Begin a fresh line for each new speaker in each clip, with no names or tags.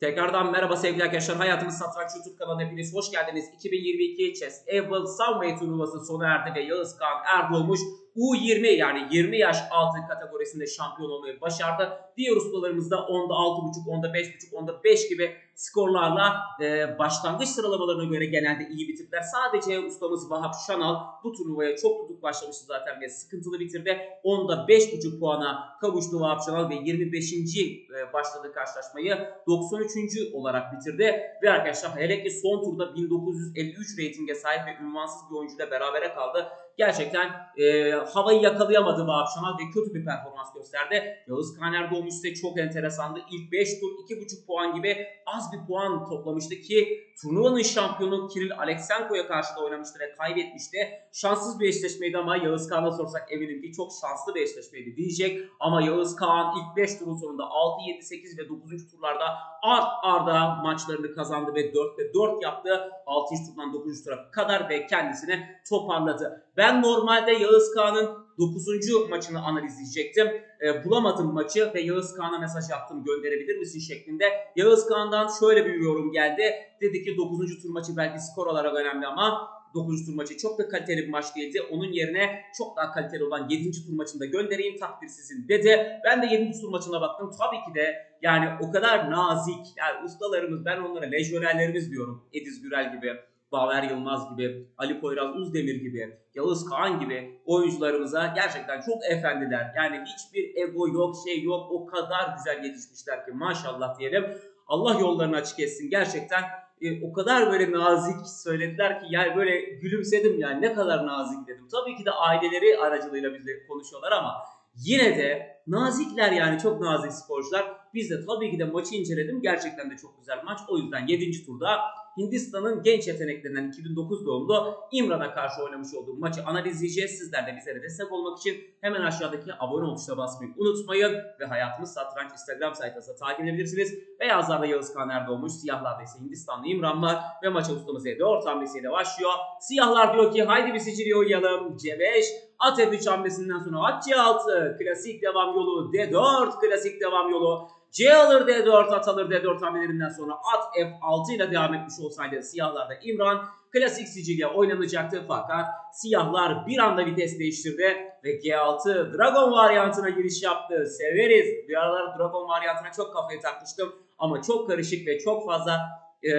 Tekrardan merhaba sevgili arkadaşlar. Hayatımız Satranç YouTube kanalına hepiniz hoş geldiniz. 2022 Chess Able Sunway turnuvası sona erdi ve Yağız Kağan Erdoğmuş U20 yani 20 yaş altı kategorisinde şampiyon olmayı başardı. Diğer ustalarımız da 10'da 6.5, 10'da 5.5, 10'da 5 gibi skorlarla e, başlangıç sıralamalarına göre genelde iyi bitirdiler. Sadece ustamız Vahap Şanal bu turnuvaya çok tutuk başlamıştı zaten ve sıkıntılı bitirdi. 10'da 5.5 puana kavuştu Vahap Şanal ve 25. e, başladığı karşılaşmayı 93. olarak bitirdi. Ve arkadaşlar hele ki son turda 1953 reytinge sahip ve ünvansız bir oyuncuyla berabere kaldı. Gerçekten e, havayı yakalayamadı Vahap Şanal ve kötü bir performans gösterdi. Yağız Kaner Doğmuş ise çok enteresandı. İlk 5 tur 2.5 puan gibi az bir puan toplamıştı ki turnuvanın şampiyonu Kiril Aleksenko'ya karşı da oynamıştı ve kaybetmişti. Şanssız bir eşleşmeydi ama Yağız Kağan'a sorsak eminim ki çok şanslı bir eşleşmeydi diyecek. Ama Yağız Kağan ilk 5 turun sonunda 6, 7, 8 ve 9. turlarda art arda maçlarını kazandı ve 4'te 4 yaptı. 6. turdan 9. tura kadar ve kendisini toparladı. Ben normalde Yağız Kağan'ın 9. maçını analizleyecektim. E, bulamadım maçı ve Yağız Kağan'a mesaj yaptım gönderebilir misin şeklinde. Yağız Kağan'dan şöyle bir yorum geldi. Dedi ki 9. tur maçı belki skor olarak önemli ama 9. tur maçı çok da kaliteli bir maç değildi. Onun yerine çok daha kaliteli olan 7. tur maçını da göndereyim takdir sizin dedi. Ben de 7. tur maçına baktım. Tabii ki de yani o kadar nazik. Yani ustalarımız ben onlara lejyonerlerimiz diyorum. Ediz Gürel gibi. Baver Yılmaz gibi, Ali Poyraz Uzdemir gibi, Yağız Kağan gibi oyuncularımıza gerçekten çok efendiler. Yani hiçbir ego yok, şey yok. O kadar güzel yetişmişler ki maşallah diyelim. Allah yollarını açık etsin. Gerçekten e, o kadar böyle nazik söylediler ki yani böyle gülümsedim yani ne kadar nazik dedim. Tabii ki de aileleri aracılığıyla bizle konuşuyorlar ama yine de nazikler yani çok nazik sporcular. Biz de tabii ki de maçı inceledim. Gerçekten de çok güzel maç. O yüzden 7. turda Hindistan'ın genç yeteneklerinden 2009 doğumlu İmran'a karşı oynamış olduğum maçı analizleyeceğiz. Sizler de bizlere destek olmak için hemen aşağıdaki abone ol tuşuna basmayı unutmayın. Ve Hayatımız Satranç Instagram sayfasında takip edebilirsiniz. Beyazlarda Yağız Kaner doğmuş, siyahlarda ise Hindistanlı İmran var. Ve maça ustamız E4 hamlesiyle başlıyor. Siyahlar diyor ki haydi bir Sicilya oynayalım. C5, at F3 hamlesinden sonra at C6, klasik devam yolu D4, klasik devam yolu. C alır D4, at alır D4 hamlelerinden sonra at F6 ile devam etmiş olsaydı siyahlarda İmran klasik Sicilya oynanacaktı fakat siyahlar bir anda vites değiştirdi ve G6 Dragon varyantına giriş yaptı. Severiz. Bir aralar Dragon varyantına çok kafayı takmıştım ama çok karışık ve çok fazla e,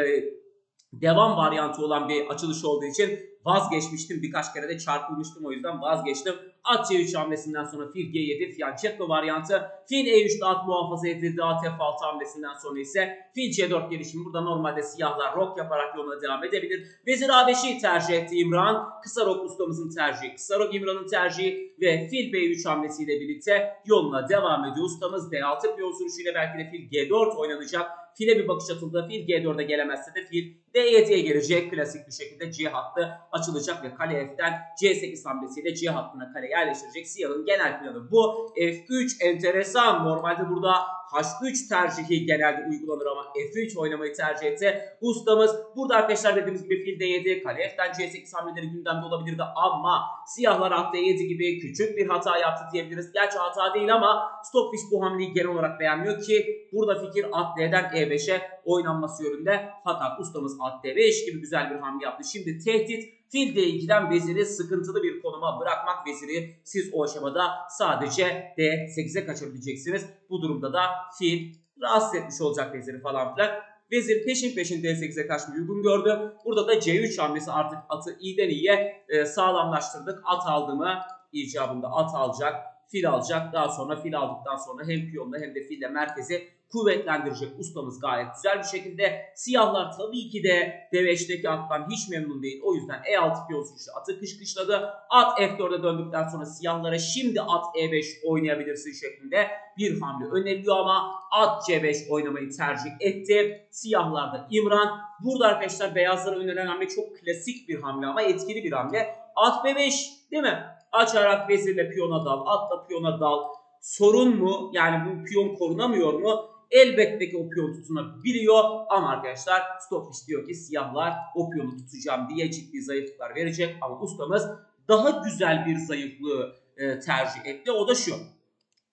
devam varyantı olan bir açılış olduğu için vazgeçmiştim. Birkaç kere de çarpılmıştım o yüzden vazgeçtim. At C3 hamlesinden sonra fil G7 Fianchetto varyantı. Fil E3'te at muhafaza edildi. At F6 hamlesinden sonra ise fil C4 gelişimi. Burada normalde siyahlar rok yaparak yoluna devam edebilir. Vezir A5'i tercih etti İmran. Kısa rok ustamızın tercihi. Kısa rok İmran'ın tercihi ve fil B3 hamlesiyle birlikte yoluna devam ediyor. Ustamız D6 piyon sürüşüyle belki de fil G4 oynanacak. File bir bakış atıldı. Fil G4'e gelemezse de fil D7'ye gelecek. Klasik bir şekilde C hattı açılacak ve kale F'den C8 hamlesiyle C hattına kale yerleştirecek. Siyahın genel planı bu. F3 enteresan. Normalde burada H3 tercihi genelde uygulanır ama F3 oynamayı tercih etti. Ustamız burada arkadaşlar dediğimiz gibi fil D7, kale F'den C8 hamleleri gündemde olabilirdi ama siyahlar at D7 gibi küçük bir hata yaptı diyebiliriz. Gerçi hata değil ama Stockfish bu hamleyi genel olarak beğenmiyor ki burada fikir at D'den E5'e oynanması yönünde. Fakat ustamız at D5 gibi güzel bir hamle yaptı. Şimdi tehdit fil D2'den veziri sıkıntılı bir konuma bırakmak veziri siz o aşamada sadece D8'e kaçabileceksiniz. Bu durumda da fil rahatsız etmiş olacak veziri falan filan. Vezir peşin peşin D8'e kaçmayı uygun gördü. Burada da C3 hamlesi artık atı iyiden iyiye e, sağlamlaştırdık. At aldı mı icabında at alacak, fil alacak. Daha sonra fil aldıktan sonra hem piyonla hem de fille merkezi kuvvetlendirecek ustamız gayet güzel bir şekilde. Siyahlar tabii ki de D5'teki attan hiç memnun değil. O yüzden E6 piyon sürüşü atı kışkışladı. At F4'e döndükten sonra siyahlara şimdi at E5 oynayabilirsin şeklinde bir hamle öneriliyor ama at C5 oynamayı tercih etti. Siyahlarda İmran. Burada arkadaşlar beyazlara önerilen hamle çok klasik bir hamle ama etkili bir hamle. At B5 değil mi? Açarak vezirle piyona dal, atla piyona dal. Sorun mu? Yani bu piyon korunamıyor mu? Elbette ki o piyon tutunabiliyor ama arkadaşlar Stockfish diyor ki siyahlar o piyonu tutacağım diye ciddi zayıflıklar verecek ama ustamız daha güzel bir zayıflığı e, tercih etti. O da şu.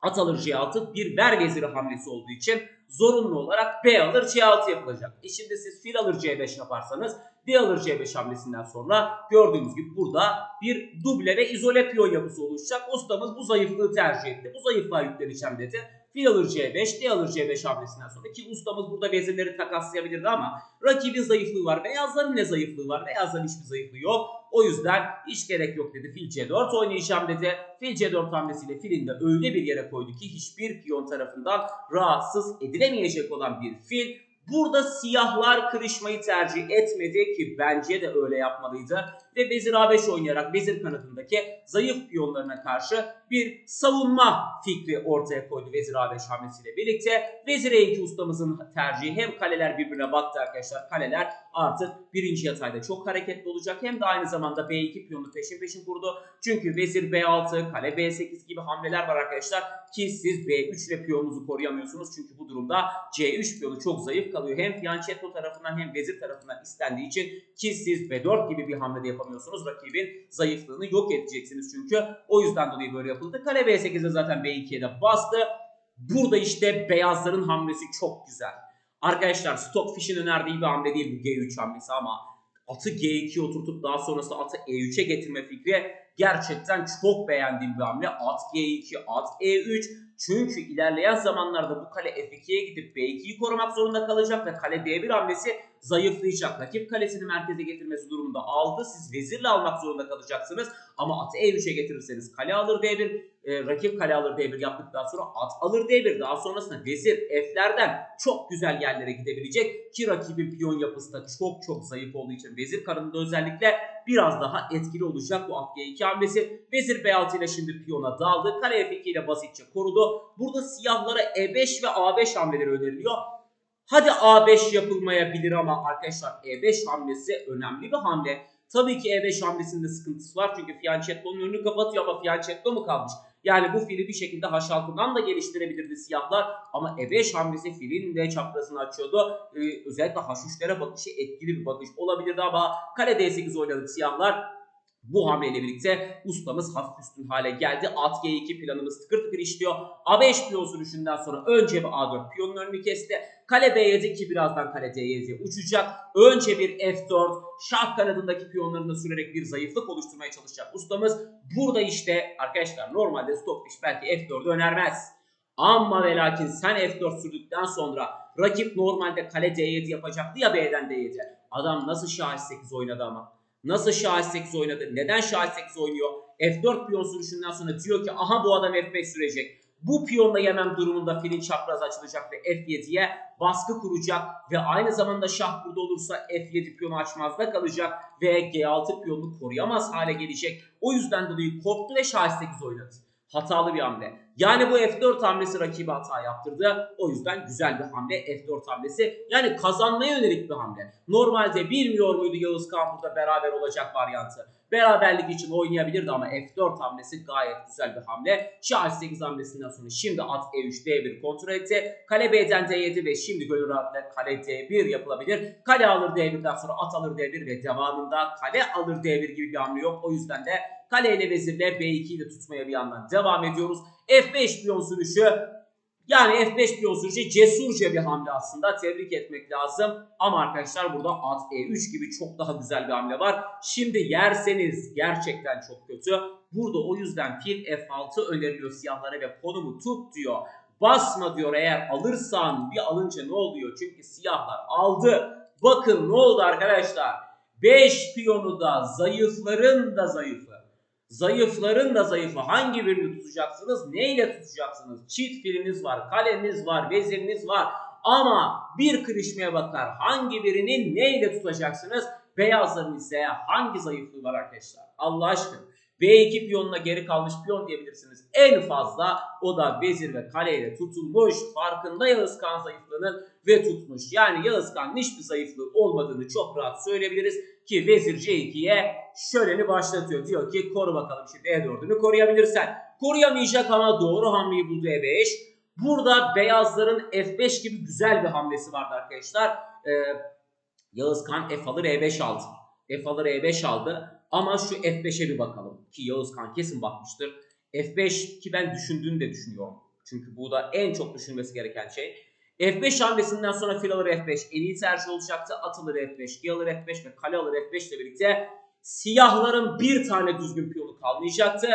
At alır C6 bir ver veziri hamlesi olduğu için zorunlu olarak B alır C6 yapılacak. E şimdi siz fil alır C5 yaparsanız D alır C5 hamlesinden sonra gördüğünüz gibi burada bir duble ve izole piyon yapısı oluşacak. Ustamız bu zayıflığı tercih etti. Bu zayıflığa yükleneceğim dedi. Fil alır C5, D alır C5 hamlesinden sonra ki ustamız burada vezirleri takaslayabilirdi ama rakibin zayıflığı var. Beyazların ne zayıflığı var? Beyazların hiçbir zayıflığı yok. O yüzden hiç gerek yok dedi. Fil C4 oynayacağım dedi. Fil C4 hamlesiyle filin de öyle bir yere koydu ki hiçbir piyon tarafından rahatsız edilemeyecek olan bir fil. Burada siyahlar kırışmayı tercih etmedi ki bence de öyle yapmalıydı. Ve vezir A5 oynayarak vezir kanadındaki zayıf piyonlarına karşı bir savunma fikri ortaya koydu vezir A5 hamlesiyle birlikte. Vezir E2 ustamızın tercihi hem kaleler birbirine baktı arkadaşlar. Kaleler artık birinci yatayda çok hareketli olacak. Hem de aynı zamanda B2 piyonu peşin peşin kurdu. Çünkü vezir B6, kale B8 gibi hamleler var arkadaşlar. Ki siz B3 ile piyonunuzu koruyamıyorsunuz. Çünkü bu durumda C3 piyonu çok zayıf kalıyor. Hem Fianchetto tarafından hem vezir tarafından istendiği için ki siz B4 gibi bir hamle de yapamıyorsunuz. Rakibin zayıflığını yok edeceksiniz çünkü. O yüzden dolayı böyle yapıldı. Kale B8'de zaten B2'ye de bastı. Burada işte beyazların hamlesi çok güzel. Arkadaşlar Stockfish'in önerdiği bir hamle değil bu G3 hamlesi ama atı G2'ye oturtup daha sonrasında atı E3'e getirme fikri gerçekten çok beğendiğim bir hamle. At G2, at E3. Çünkü ilerleyen zamanlarda bu kale F2'ye gidip B2'yi korumak zorunda kalacak ve kale D1 hamlesi zayıflayacak. Rakip kalesini merkeze getirmesi durumunda aldı. Siz vezirle almak zorunda kalacaksınız. Ama atı E3'e getirirseniz kale alır D1, e, rakip kale alır D1 yaptıktan sonra at alır D1. Daha sonrasında vezir F'lerden çok güzel yerlere gidebilecek ki rakibin piyon yapısı da çok çok zayıf olduğu için vezir karınında özellikle biraz daha etkili olacak bu at G2 hamlesi. Vezir B6 ile şimdi piyona daldı. Kale F2 ile basitçe korudu. Burada siyahlara E5 ve A5 hamleleri öneriliyor. Hadi A5 yapılmayabilir ama arkadaşlar E5 hamlesi önemli bir hamle. Tabii ki E5 hamlesinde sıkıntısı var çünkü Fianchetto'nun önünü kapatıyor ama Fianchetto mu kalmış? Yani bu fili bir şekilde H6'dan da geliştirebilirdi siyahlar ama E5 hamlesi filin de çaprazını açıyordu. Ee, özellikle H3'lere bakışı etkili bir bakış olabilirdi ama kale D8 oynadı siyahlar. Bu hamleyle birlikte ustamız hafif üstün hale geldi. At G2 planımız tıkır tıkır işliyor. A5 piyon sürüşünden sonra önce bir A4 piyonun önünü kesti. Kale B7 ki birazdan kale D7'ye uçacak. Önce bir F4 şah kanadındaki piyonlarını sürerek bir zayıflık oluşturmaya çalışacak ustamız. Burada işte arkadaşlar normalde Stockfish belki F4'ü önermez. Ama ve lakin sen F4 sürdükten sonra rakip normalde kale D7 yapacaktı ya B'den D7. Adam nasıl şah 8 oynadı ama. Nasıl şah 8 oynadı? Neden şah 8 oynuyor? F4 piyon sürüşünden sonra diyor ki aha bu adam F5 sürecek. Bu piyonla yemem durumunda filin çapraz açılacak ve F7'ye baskı kuracak ve aynı zamanda şah burada olursa F7 piyonu açmazda kalacak ve G6 piyonunu koruyamaz hale gelecek. O yüzden dolayı korktu ve şah 8 oynadı. Hatalı bir hamle. Yani bu F4 hamlesi rakibi hata yaptırdı. O yüzden güzel bir hamle F4 hamlesi. Yani kazanmaya yönelik bir hamle. Normalde bilmiyor muydu Yağız Kağan burada beraber olacak varyantı. Beraberlik için oynayabilirdi ama F4 hamlesi gayet güzel bir hamle. Şah 8 hamlesinden sonra şimdi at E3 D1 kontrol etti. Kale B'den D7 ve şimdi gönül rahatlıkla kale D1 yapılabilir. Kale alır D1'den sonra at alır D1 ve devamında kale alır D1 gibi bir hamle yok. O yüzden de kale ile vezirle B2'yi de tutmaya bir yandan devam ediyoruz. F5 piyon sürüşü yani F5 piyon sürüşü cesurca bir hamle aslında. Tebrik etmek lazım. Ama arkadaşlar burada at E3 gibi çok daha güzel bir hamle var. Şimdi yerseniz gerçekten çok kötü. Burada o yüzden fil F6 öneriliyor siyahlara ve konumu tut diyor. Basma diyor eğer alırsan bir alınca ne oluyor? Çünkü siyahlar aldı. Bakın ne oldu arkadaşlar? 5 piyonu da zayıfların da zayıfı. Zayıfların da zayıfı. Hangi birini tutacaksınız? Neyle tutacaksınız? Çift filiniz var, kaleniz var, veziriniz var. Ama bir kırışmaya bakar. Hangi birini neyle tutacaksınız? Beyazların ise hangi zayıflığı var arkadaşlar? Allah aşkına. B2 piyonuna geri kalmış piyon diyebilirsiniz. En fazla o da vezir ve kaleyle tutulmuş. Farkında Yağız Kağan zayıflığının ve tutmuş. Yani Yağız Kağan'ın hiçbir zayıflığı olmadığını çok rahat söyleyebiliriz. Ki vezir C2'ye şöleni başlatıyor. Diyor ki koru bakalım şimdi E4'ünü koruyabilirsen. Koruyamayacak ama doğru hamleyi buldu E5. Burada beyazların F5 gibi güzel bir hamlesi vardı arkadaşlar. Ee, Yağız Kağan F alır E5 aldı. F alır E5 aldı. Ama şu F5'e bir bakalım. Ki Yağız Kağan kesin bakmıştır. F5 ki ben düşündüğünü de düşünüyorum. Çünkü bu da en çok düşünmesi gereken şey. F5 hamlesinden sonra fil alır F5 en iyi tercih olacaktı. At alır F5, G alır F5 ve kale alır F5 ile birlikte siyahların bir tane düzgün piyonu kalmayacaktı.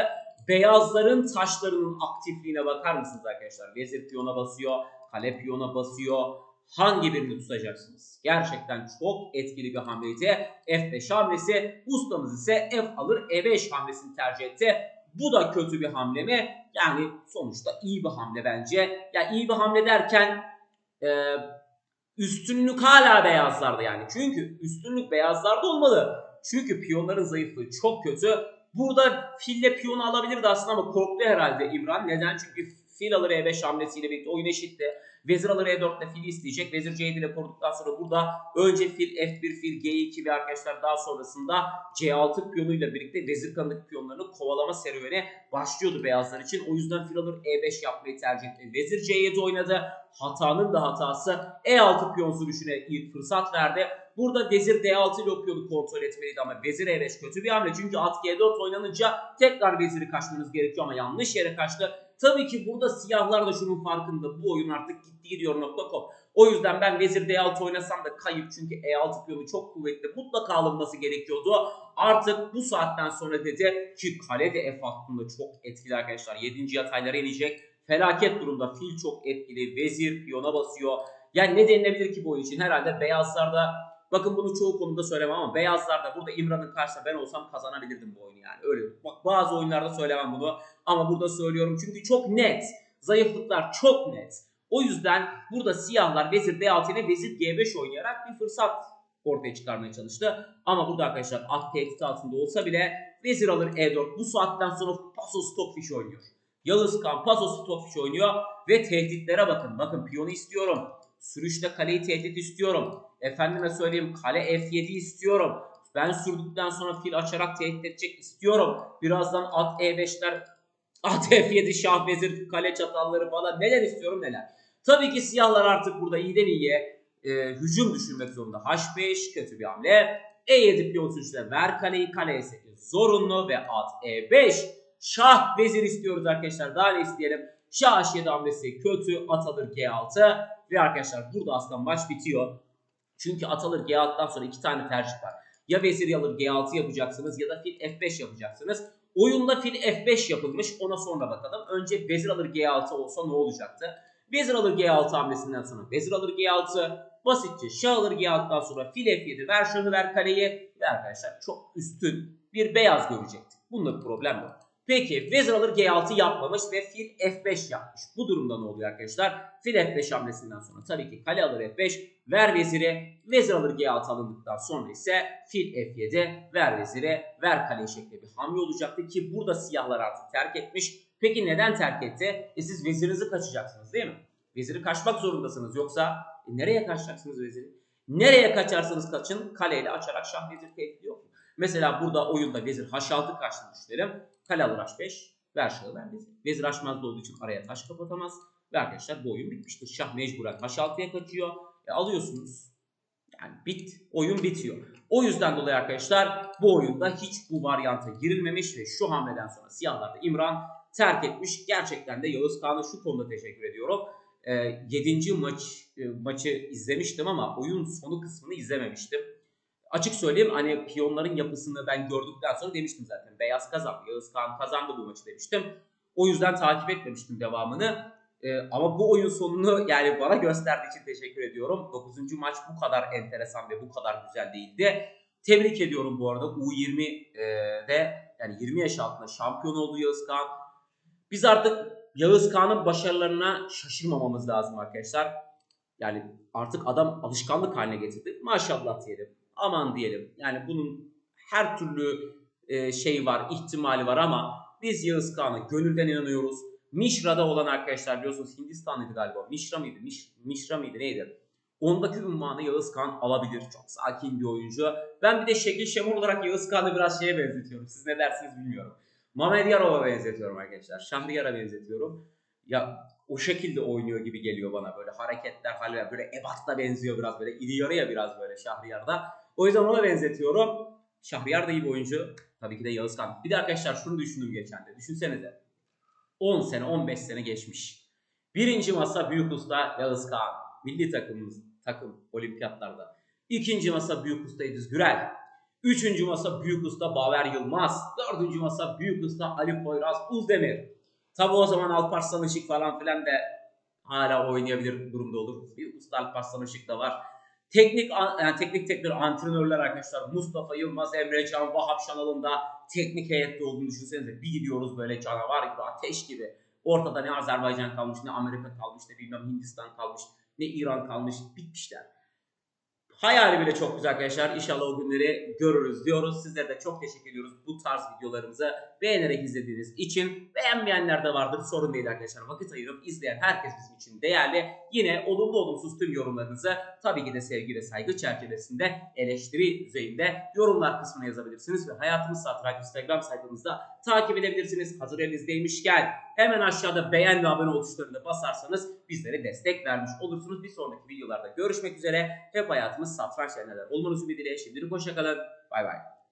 Beyazların taşlarının aktifliğine bakar mısınız arkadaşlar? Vezir piyona basıyor, kale piyona basıyor. Hangi birini tutacaksınız? Gerçekten çok etkili bir hamleydi. F5 hamlesi. Ustamız ise F alır E5 hamlesini tercih etti. Bu da kötü bir hamle mi? Yani sonuçta iyi bir hamle bence. Ya yani iyi bir hamle derken e, üstünlük hala beyazlarda yani. Çünkü üstünlük beyazlarda olmalı. Çünkü piyonların zayıflığı çok kötü. Burada fille piyonu alabilirdi aslında ama korktu herhalde İmran. Neden? Çünkü fil alır E5 hamlesiyle birlikte oyun eşitti. Vezir alır E4 ile fili isteyecek. Vezir C7 ile koruduktan sonra burada önce fil F1 fil G2 ve arkadaşlar daha sonrasında C6 piyonuyla birlikte vezir kanadaki piyonlarını kovalama serüveni başlıyordu beyazlar için. O yüzden fil alır E5 yapmayı tercih etti. Vezir C7 oynadı. Hatanın da hatası E6 piyon sürüşüne ilk fırsat verdi. Burada vezir D6 ile o piyonu kontrol etmeliydi ama vezir E5 kötü bir hamle. Çünkü at G4 oynanınca tekrar veziri kaçmanız gerekiyor ama yanlış yere kaçtı. Tabii ki burada siyahlar da şunun farkında. Bu oyun artık gitti gidiyor nokta.com. O yüzden ben vezir D6 oynasam da kayıp çünkü E6 piyonu çok kuvvetli. Mutlaka alınması gerekiyordu. Artık bu saatten sonra dedi ki kale de F hattında çok etkili arkadaşlar. 7. yataylara inecek. Felaket durumda. Fil çok etkili. Vezir piyona basıyor. Yani ne denilebilir ki bu oyun için? Herhalde beyazlarda Bakın bunu çoğu konuda söylemem ama beyazlarda burada İmran'ın karşısında ben olsam kazanabilirdim bu oyunu yani. Öyle. Bak bazı oyunlarda söylemem bunu ama burada söylüyorum çünkü çok net. Zayıflıklar çok net. O yüzden burada siyahlar vezir D6 ile vezir G5 oynayarak bir fırsat ortaya çıkarmaya çalıştı. Ama burada arkadaşlar at tehdit altında olsa bile vezir alır E4 bu saatten sonra paso stockfish oynuyor. Yağız Kan paso stockfish oynuyor ve tehditlere bakın. Bakın piyonu istiyorum. Sürüşte kaleyi tehdit istiyorum. Efendime söyleyeyim kale F7 istiyorum. Ben sürdükten sonra fil açarak tehdit edecek istiyorum. Birazdan at E5'ler, at F7, şah vezir, kale çatalları falan neler istiyorum neler. Tabii ki siyahlar artık burada iyiden iyiye e, hücum düşünmek zorunda. H5 kötü bir hamle. E7 piyon ver kaleyi, kale E8 zorunlu ve at E5. Şah vezir istiyoruz arkadaşlar. Daha ne isteyelim? Şah H7 hamlesi kötü. At alır G6. Ve arkadaşlar burada aslında maç bitiyor. Çünkü at alır G6'dan sonra iki tane tercih var. Ya vezir alır G6 yapacaksınız ya da fil F5 yapacaksınız. Oyunda fil F5 yapılmış ona sonra bakalım. Önce vezir alır G6 olsa ne olacaktı? Vezir alır G6 hamlesinden sonra vezir alır G6. Basitçe şah alır G6'dan sonra fil F7 ver şahı ver kaleyi. Ve arkadaşlar çok üstün bir beyaz görecektik. Bunda bir problem yok. Peki vezir alır G6 yapmamış ve fil F5 yapmış. Bu durumda ne oluyor arkadaşlar? Fil F5 hamlesinden sonra tabii ki kale alır F5 ver vezire vezir alır G6 alındıktan sonra ise fil F7 ver vezire ver kale şeklinde bir hamle olacaktı ki burada siyahlar artık terk etmiş. Peki neden terk etti? E siz vezirinizi kaçacaksınız değil mi? Veziri kaçmak zorundasınız yoksa e nereye kaçacaksınız veziri? Nereye kaçarsanız kaçın kaleyle açarak şah vezir tehdit yok. Mesela burada oyunda vezir H6 kaçtı düşünelim. Kale alır H5. Ver şahı ver vezir. Vezir H olduğu için araya taş kapatamaz. Ve arkadaşlar bu oyun bitmiştir. Şah mecburen H6'ya kaçıyor. E, alıyorsunuz. Yani bit. Oyun bitiyor. O yüzden dolayı arkadaşlar bu oyunda hiç bu varyanta girilmemiş ve şu hamleden sonra siyahlarda İmran terk etmiş. Gerçekten de Yağız Kağan'a şu konuda teşekkür ediyorum. E, 7. maç e, maçı izlemiştim ama oyun sonu kısmını izlememiştim. Açık söyleyeyim hani piyonların yapısını ben gördükten sonra demiştim zaten. Beyaz kazandı. Yağız Kağan kazandı bu maçı demiştim. O yüzden takip etmemiştim devamını. Ee, ama bu oyun sonunu yani bana gösterdiği için teşekkür ediyorum. 9. maç bu kadar enteresan ve bu kadar güzel değildi. Tebrik ediyorum bu arada U20'de yani 20 yaş altında şampiyon oldu Yağız Kağan. Biz artık Yağız Kağan'ın başarılarına şaşırmamamız lazım arkadaşlar. Yani artık adam alışkanlık haline getirdi. Maşallah diyelim. Aman diyelim. Yani bunun her türlü şey var, ihtimali var ama biz Yağız Kağan'a gönülden inanıyoruz. Mişra'da olan arkadaşlar biliyorsunuz Hindistanlıydı galiba. Mişra mıydı? Miş, Mişra mıydı neydi? Ondaki ünvanı Yağız Kağan alabilir. Çok sakin bir oyuncu. Ben bir de şekil şema olarak Yağız Kağan'ı biraz şeye benzetiyorum. Siz ne dersiniz bilmiyorum. Mehmet Yarov'a benzetiyorum arkadaşlar. Şahriyar'a benzetiyorum. Ya o şekilde oynuyor gibi geliyor bana böyle hareketler haller böyle Ebat'la benziyor biraz böyle iri yarıya biraz böyle Şahriyar'da. O yüzden ona benzetiyorum. Şahriyar da iyi bir oyuncu. Tabii ki de Yağız Kağan. Bir de arkadaşlar şunu düşündüm geçen de. Düşünsenize. 10 sene 15 sene geçmiş. Birinci masa büyük usta Yağız Kağan. milli takımımız takım olimpiyatlarda. İkinci masa Büyük Usta Ediz Gürel. Üçüncü masa Büyük Usta Baver Yılmaz. Dördüncü masa Büyük Usta Ali Poyraz Uzdemir. Tabi o zaman Alparslan Işık falan filan da hala oynayabilir durumda olur. Büyük Usta Alparslan Işık da var. Teknik yani teknik teknik antrenörler arkadaşlar Mustafa Yılmaz, Emre Can, Vahap Şanal'ın da teknik heyette olduğunu düşünsenize. Bir gidiyoruz böyle canavar gibi, ateş gibi. Ortada ne Azerbaycan kalmış, ne Amerika kalmış, ne bilmem Hindistan kalmış, ne İran kalmış. Bitmişler. Hayali bile çok güzel arkadaşlar. İnşallah o günleri görürüz diyoruz. Sizlere de çok teşekkür ediyoruz bu tarz videolarımızı beğenerek izlediğiniz için. Beğenmeyenler de vardır. Sorun değil arkadaşlar. Vakit ayırıp izleyen herkes bizim için değerli. Yine olumlu olumsuz tüm yorumlarınızı tabii ki de sevgi ve saygı çerçevesinde eleştiri düzeyinde yorumlar kısmına yazabilirsiniz. Ve Hayatımız Satranç Instagram sayfamızda takip edebilirsiniz. Hazır elinizdeymişken hemen aşağıda beğen ve abone ol tuşlarına basarsanız bizlere destek vermiş olursunuz. Bir sonraki videolarda görüşmek üzere. Hep hayatımız satranç neler olmanız ümidiyle. Şimdilik hoşçakalın. Bay bay.